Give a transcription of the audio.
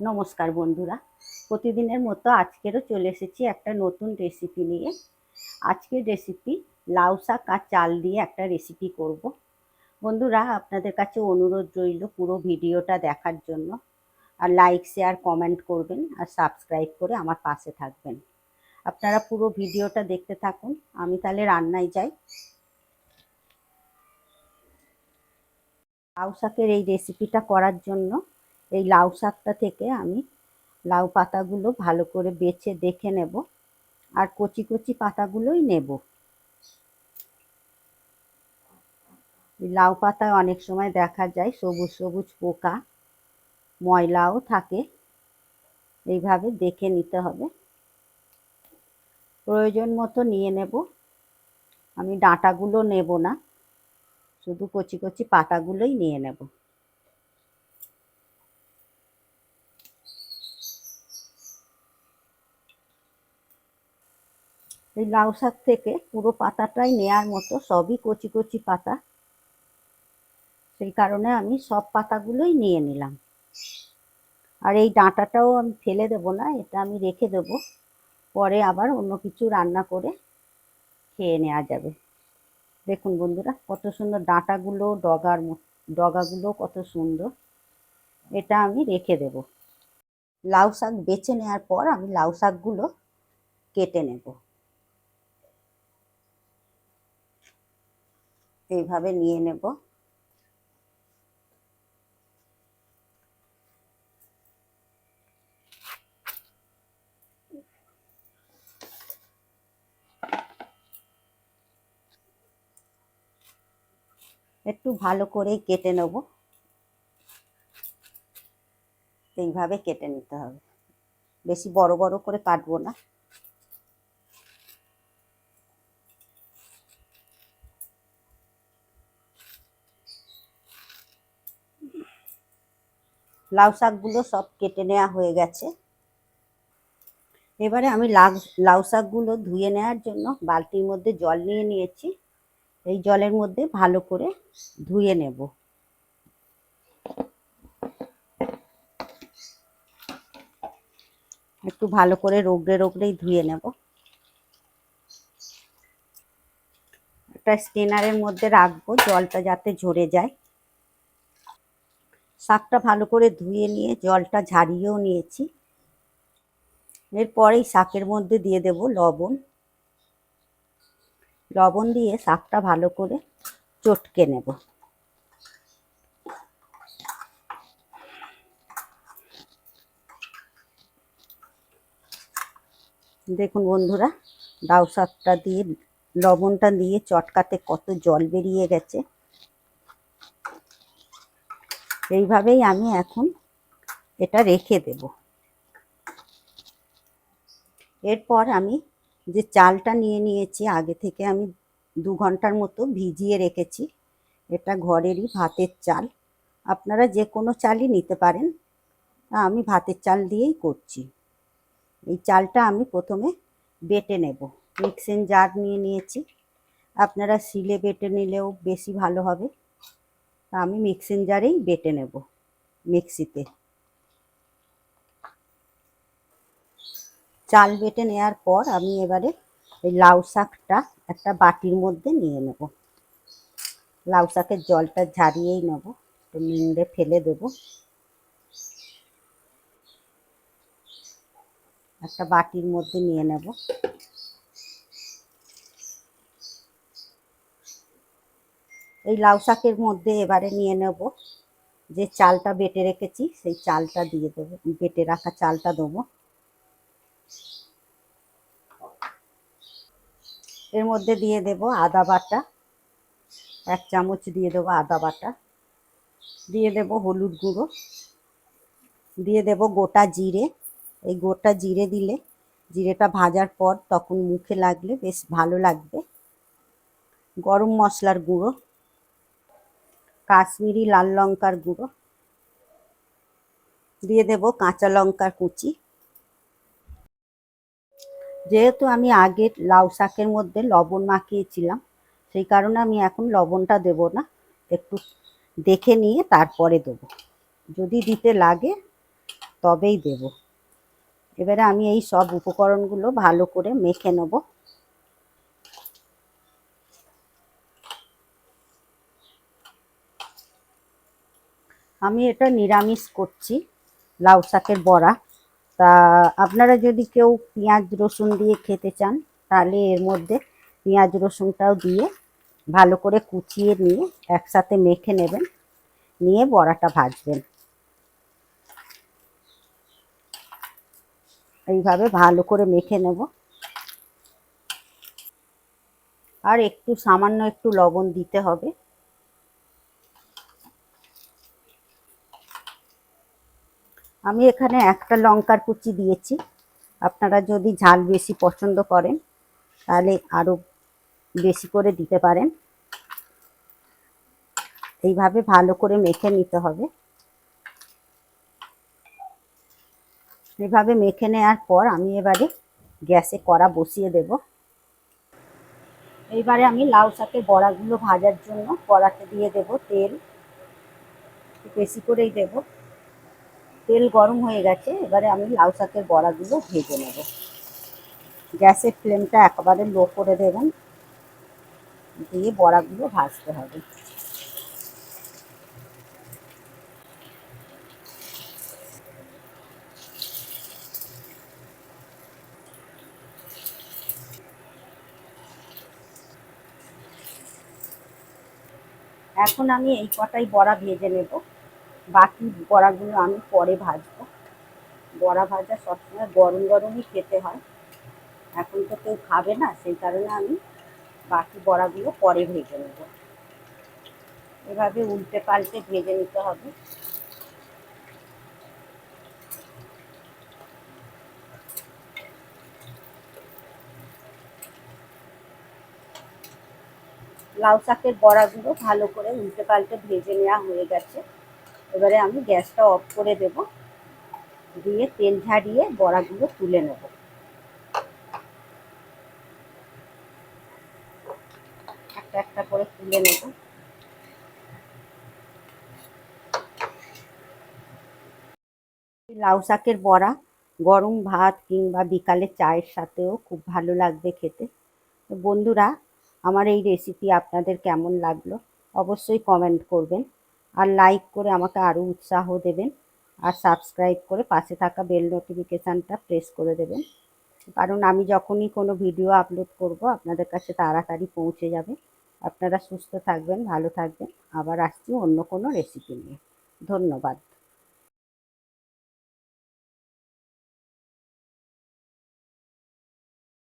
নমস্কার বন্ধুরা। প্রতিদিনের মতো আজকেরও চলে এসেছি একটা নতুন রেসিপি নিয়ে। আজকের রেসিপি লাউ শাক আর চাল দিয়ে একটা রেসিপি করব। বন্ধুরা, আপনাদের কাছে অনুরোধ রইল পুরো ভিডিওটা দেখার জন্য। আর লাইক শেয়ার কমেন্ট করবেন আর সাবস্ক্রাইব করে আমার পাশে থাকবেন। আপনারা পুরো ভিডিওটা দেখতে থাকুন। আমি তাহলে রান্নায় যাই। লাউ শাকের এই রেসিপিটা করার জন্য এই লাউ শাকটা থেকে আমি লাউ পাতাগুলো ভালো করে বেছে দেখে নেব আর কচি কচি পাতাগুলোই নেব। লাউ পাতায় অনেক সময় দেখা যায় সবুজ সবুজ পোকা, ময়লাও থাকে। এইভাবে দেখে নিতে হবে। প্রয়োজন মতো নিয়ে নেব। আমি ডাঁটাগুলো নেব না, শুধু কচি কচি পাতাগুলোই নিয়ে নেব। এই লাউ শাক থেকে পুরো পাতাটাই নেয়ার মতো, সবই কচি কচি পাতা। সেই কারণে আমি সব পাতাগুলোই নিয়ে নিলাম। আর এই ডাঁটাটাও আমি ফেলে দেব না, এটা আমি রেখে দেব। পরে আবার অন্য কিছু রান্না করে খেয়ে নেওয়া যাবে। দেখুন বন্ধুরা, কত সুন্দর ডাঁটাগুলো, ডগার ডগাগুলো কত সুন্দর। এটা আমি রেখে দেব। লাউ শাক বেছে নেওয়ার পর আমি লাউ শাকগুলো কেটে নেব। এইভাবে নিয়ে নেব। একটু ভালো করে কেটে নেব। এইভাবে কেটে নিতে হবে। বেশি বড় বড় করে কাটবো না। লাউ শাকগুলো সব কেটে নেওয়া হয়ে গেছে। এবারে আমি লাউ লাউ শাকগুলো ধুয়ে নেওয়ার জন্য বালতির মধ্যে জল নিয়ে নিয়েছি। এই জলের মধ্যে ভালো করে ধুয়ে নেব। একটু ভালো করে রোগড়ে রোগড়েই ধুয়ে নেব। একটা স্টেনারের মধ্যে রাখব, জলটা যাতে ঝরে যায়। শাকটা ভালো করে ধুয়ে নিয়ে জলটা ঝারিয়েও নিয়েছি। এরপরেই শাকের মধ্যে দিয়ে দেব লবণ। লবণ দিয়ে শাকটা ভালো করে চটকে নেব। দেখুন বন্ধুরা লাউ শাকটা দিয়ে লবণটা দিয়ে চটকাতে কত জল বেরিয়ে গেছে। এইভাবেই আমি এখন এটা রেখে দেব। এরপর আমি যে চালটা নিয়ে নিয়েছি, আগে থেকে আমি দু ঘণ্টার মতো ভিজিয়ে রেখেছি। এটা ঘরেরই ভাতের চাল। আপনারা যে কোনো চালই নিতে পারেন। আমি ভাতের চাল দিয়েই করছি। এই চালটা আমি প্রথমে বেটে নেব। মিক্সিং জার নিয়ে নিয়েছি। আপনারা শিলে বেটে নিলেও বেশি ভালো হবে। আমি মিক্সিং জারেই বেটে নেব, মিক্সিতে। চাল বেটে নেওয়ার পর আমি এবারে এই লাউ শাকটা একটা বাটির মধ্যে নিয়ে নেব। লাউ শাকের জলটা ঝারিয়েই নেব নিংড়ে ফেলে দেব। একটা বাটির মধ্যে নিয়ে নেব। এই লাউ শাকের মধ্যে এবারে নিয়ে নেব। যে চালটা বেটে রেখেছি, সেই চালটা দিয়ে দেবো, বেটে রাখা চালটা দেবো। এর মধ্যে দিয়ে দেব আদা বাটা, এক চামচ দিয়ে দেবো আদা বাটা। দিয়ে দেব হলুদ গুঁড়ো। দিয়ে দেব গোটা জিরে। এই গোটা জিরে দিলে, জিরেটা ভাজার পর তখন মুখে লাগলে বেশ ভালো লাগবে। গরম মশলার গুঁড়ো। কাশ্মীরি লাল লঙ্কার গুঁড়ো। দিয়ে দেব কাঁচা লঙ্কার কুচি। যেহেতু আমি আগে লাউ শাকের মধ্যে লবণ মাখিয়েছিলাম, সেই কারণে আমি এখন লবণটা দেব না। একটু দেখে নিয়ে তারপরে দেবো। যদি দিতে লাগে, তবেই দেব। এবারে আমি এই সব উপকরণগুলো ভালো করে মেখে নেব। আমি এটা নিরামিষ করছি, লাউ শাকের বড়া। তা আপনারা যদি কেউ পেঁয়াজ, রসুন দিয়ে খেতে চান, তাহলে এর মধ্যে পেঁয়াজ, রসুনটাও দিয়ে ভালো করে কুচিয়ে নিয়ে একসাথে মেখে নেবেন, নিয়ে বড়াটা ভাজবেন। এইভাবে ভালো করে মেখে নেব। আর একটু সামান্য একটু লবণ দিতে হবে। আমি এখানে একটা লঙ্কার কুচি দিয়েছি। আপনারা যদি ঝাল বেশি পছন্দ করেন, তাহলে আরও বেশি করে দিতে পারেন। এইভাবে ভালো করে মেখে নিতে হবে। এইভাবে মেখে নেওয়ার পর আমি এবারে গ্যাসে কড়া বসিয়ে দেব। এইবারে আমি লাউ শাকের বড়াগুলো ভাজার জন্য কড়াতে দিয়ে দেব তেল। বেশি করেই দেব। তেল গরম হয়ে গেছে, এবারে আমি লাউ শাকের বড়াগুলো ভেজে নেব। গ্যাসের ফ্লেমটা একেবারে লো করে দেবেন, দিয়ে বড়াগুলো ভাজতে হবে। এখন আমি এই কটাই বড়া ভেজে নেব। বাকি বড়াগুলো আমি পরে ভাজবো। বড়া ভাজা সবসময় গরম গরমই খেতে হয়। এখন তো কেউ খাবে না, সেই কারণে আমি বাকি বড়াগুলো পরে ভেজে নেব। এভাবে উল্টে পাল্টে ভেজে নিতে হবে। লাউ শাকের বড়াগুলো ভালো করে উল্টে পাল্টে ভেজে নেওয়া হয়ে গেছে। এবারে আমি গ্যাসটা অফ করে দেব। দিয়ে তেল ঝাড়িয়ে বড়াগুলো তুলে নেব। একটা একটা করে তুলে নেব। লাউ শাকের বড়া, গরম ভাত কিংবা বিকালে চায়ের সাথেও খুব ভালো লাগবে খেতে। বন্ধুরা, আমার এই রেসিপি আপনাদের কেমন লাগল? অবশ্যই কমেন্ট করবেন। আর লাইক করে আমাকে আরও উৎসাহ দেবেন। আর সাবস্ক্রাইব করে পাশে থাকা বেল নোটিফিকেশানটা প্রেস করে দেবেন। কারণ আমি যখনই কোনো ভিডিও আপলোড করব, আপনাদের কাছে তাড়াতাড়ি পৌঁছে যাবে। আপনারা সুস্থ থাকবেন, ভালো থাকবেন। আবার আসছি অন্য কোনো রেসিপি নিয়ে। ধন্যবাদ।